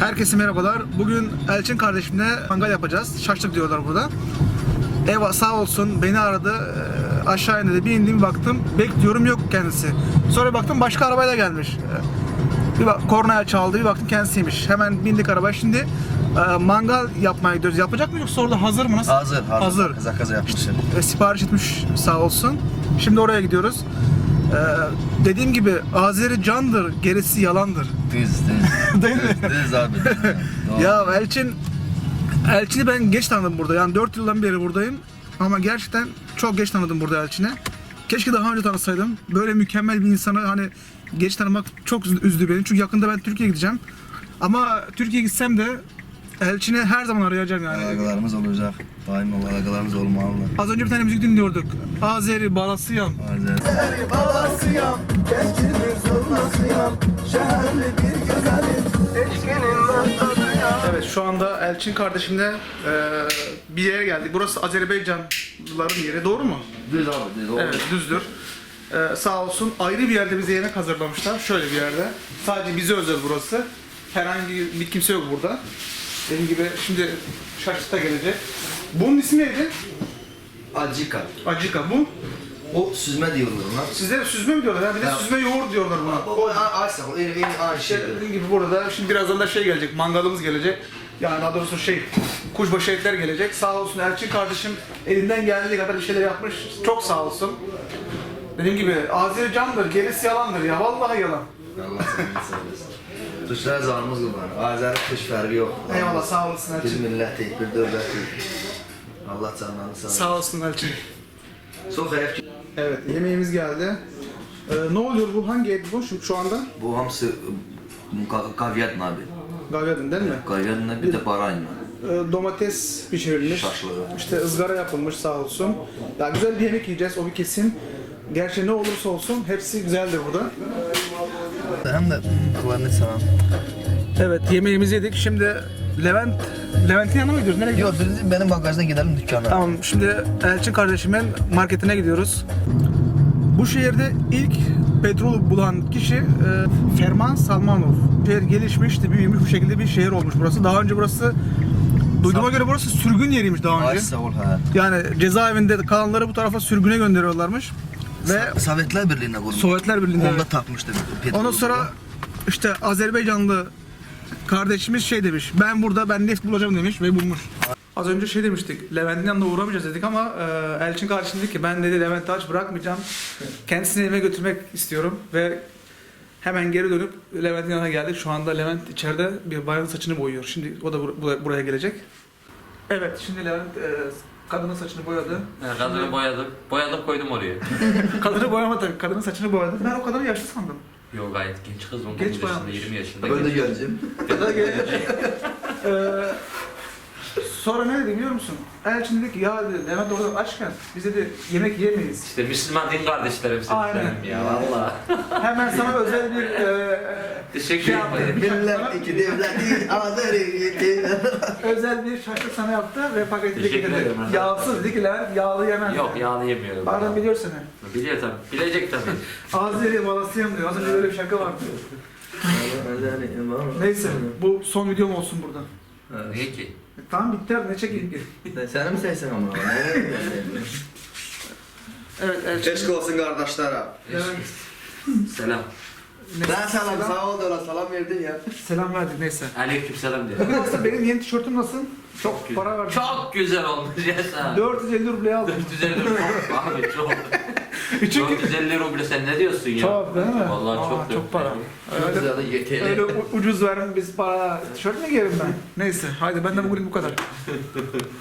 Herkese merhabalar. Bugün Elçin kardeşimle mangal yapacağız. Şaşlık diyorlar burada. Eva sağ olsun beni aradı. Ee, aşağı indi. Bir indim baktım. Bekliyorum yok kendisi. Sonra baktım başka arabayla gelmiş. Ee, bir bak kornaya çaldı. Bir baktım kendisiymiş. Hemen bindik arabaya. Şimdi e, mangal yapmaya gidiyoruz. Yapacak mı yoksa orada hazır mı? Nasıl? Hazır. Hazır. Kaza kaza yapmışlar. E, sipariş etmiş sağ olsun. Şimdi oraya gidiyoruz. Ee, dediğim gibi Azeri candır, gerisi yalandır. Düz, düz. Değil mi? Düz, abi. düz. Doğru. Ya Elçin Elçin'i ben geç tanıdım burada. Yani 4 yıldan beri buradayım. Ama gerçekten çok geç tanıdım burada Elçin'i. Keşke daha önce tanısaydım. Böyle mükemmel bir insanı hani geç tanımak çok üz- üzdü beni. Çünkü yakında ben Türkiye'ye gideceğim. Ama Türkiye'ye gitsem de Elçin'i her zaman arayacağım yani. Alakalarımız olacak. Daim alakalarımız olmalı. Az önce bir tane müzik dinliyorduk. Azeri, Balasıyan. Hazır. balasıyam Gençliğin zulmasıyam Şehirli bir güzelim rastladıyam Evet şu anda Elçin kardeşimle e, bir yere geldik. Burası Azerbaycanlıların yeri doğru mu? Düz abi, düz. Olur. Evet düzdür. Ee, sağ olsun ayrı bir yerde bize yemek hazırlamışlar. Şöyle bir yerde. Sadece bize özel burası. Herhangi bir kimse yok burada. Dediğim gibi şimdi şaşlık da gelecek. Bunun ismi neydi? Acika. Acika bu. O süzme diyorlar ona. Sizde süzme mi diyorlar? Ha, bir de Ya. süzme yoğurt diyorlar buna. O açsa, o en en aynı şey. Dediğim gibi burada şimdi birazdan da şey gelecek, mangalımız gelecek. Yani daha doğrusu şey, kuşbaşı etler gelecek. Sağ olsun Elçin kardeşim elinden geldiği kadar bir şeyler yapmış. Çok sağ olsun. Dediğim gibi Azeri candır, gerisi yalandır ya. Vallahi yalan. Allah seni söylesin. Tuşlara zarımız kurban. Azeri kış farkı yok. Eyvallah sağ olasın Bir Elçin. milleti, bir devleti. Allah canlarını sağ olsun. Sağ olsun Elçin. Çok hayır Evet yemeğimiz geldi. Ee, ne oluyor bu? Hangi et bu şu, şu anda? Bu hamısı kavyadın abi. Gavyadın değil mi? Kavyadın bir de barayın. Ee, domates pişirilmiş. Şaşlığı. İşte ızgara yapılmış sağ olsun. Ya güzel bir yemek yiyeceğiz o bir kesin. Gerçi ne olursa olsun hepsi güzeldir burada. Hem de kulağını sana. Evet yemeğimizi yedik. Şimdi Levent Levent'in yanına mı gidiyoruz? Nereye gidiyoruz? Yok biz benim bagajdan gidelim dükkana. Tamam şimdi Elçin kardeşimin marketine gidiyoruz. Bu şehirde ilk petrol bulan kişi e, Ferman Salmanov. Şehir gelişmişti, büyümüş bu şekilde bir şehir olmuş burası. Daha önce burası duyduğuma göre burası sürgün yeriymiş daha önce. sağ ol ha. Yani cezaevinde kalanları bu tarafa sürgüne gönderiyorlarmış. Ve Sovyetler Birliği'ne kurmuş. Sovyetler Birliği'nde Onda evet. takmıştı. petrol Ondan sonra işte Azerbaycanlı kardeşimiz şey demiş. Ben burada ben neft bulacağım demiş ve bulmuş. Az önce şey demiştik. Levent'in yanına uğramayacağız dedik ama e, Elçin kardeşim dedi ki ben dedi Levent'i aç bırakmayacağım. Kendisini eve götürmek istiyorum ve hemen geri dönüp Levent'in yanına geldik. Şu anda Levent içeride bir bayanın saçını boyuyor. Şimdi o da bur- buraya gelecek. Evet şimdi Levent e, kadının saçını boyadı. Yani kadını boyadım. Boyadım koydum oraya. Kadını boyamadı. Kadının saçını boyadı. Ben o kadını yaşlı sandım. Yo gayet genç kız 19 Genç yaşında, bayanmış. 20 yaşında. Ben de genç. göreceğim. Ya da Eee, sonra ne dedi biliyor musun? Elçin dedi ki ya dedi Levent orada açken biz dedi yemek yemeyiz. İşte Müslüman din kardeşlerim senin Aynen. benim ya valla. Hemen sana özel bir eee Teşekkür şey yaptı. ederim. Millet iki devleti Azeri özel bir şaşlık sana yaptı ve paketi Teşekkür getirdi. ederim. Yağsız dedi ki Levent yağlı yemez. Yok yağlı yemiyorum. Pardon biliyor seni. Biliyor tabii. Bilecek tabii. Azeri balasıyım diyor. Az önce böyle bir şaka vardı. Neyse bu son videom olsun burada. Niye ki? E, tamam bitti abi ne çekeyim ki? Sen mi saysan ama? Evet Elçin. Keşke olsun kardeşlere. Levent, Selam. ne- Ben selam sağ ol da selam verdin ya. Selam verdik neyse. Aleyküm selam diyor. Aslında benim yeni tişörtüm nasıl? Çok para verdim. Çok güzel olmuş Yaşar. 450 rubleye aldım. 450 ruble. Abi çok. Çünkü 450 ruble sen ne diyorsun ya? çok değil mi? Vallahi Aa, çok çok para. Öyle, öyle u- ucuz verin biz para. Tişört mü giyerim ben? Neyse haydi benden bugün bu kadar.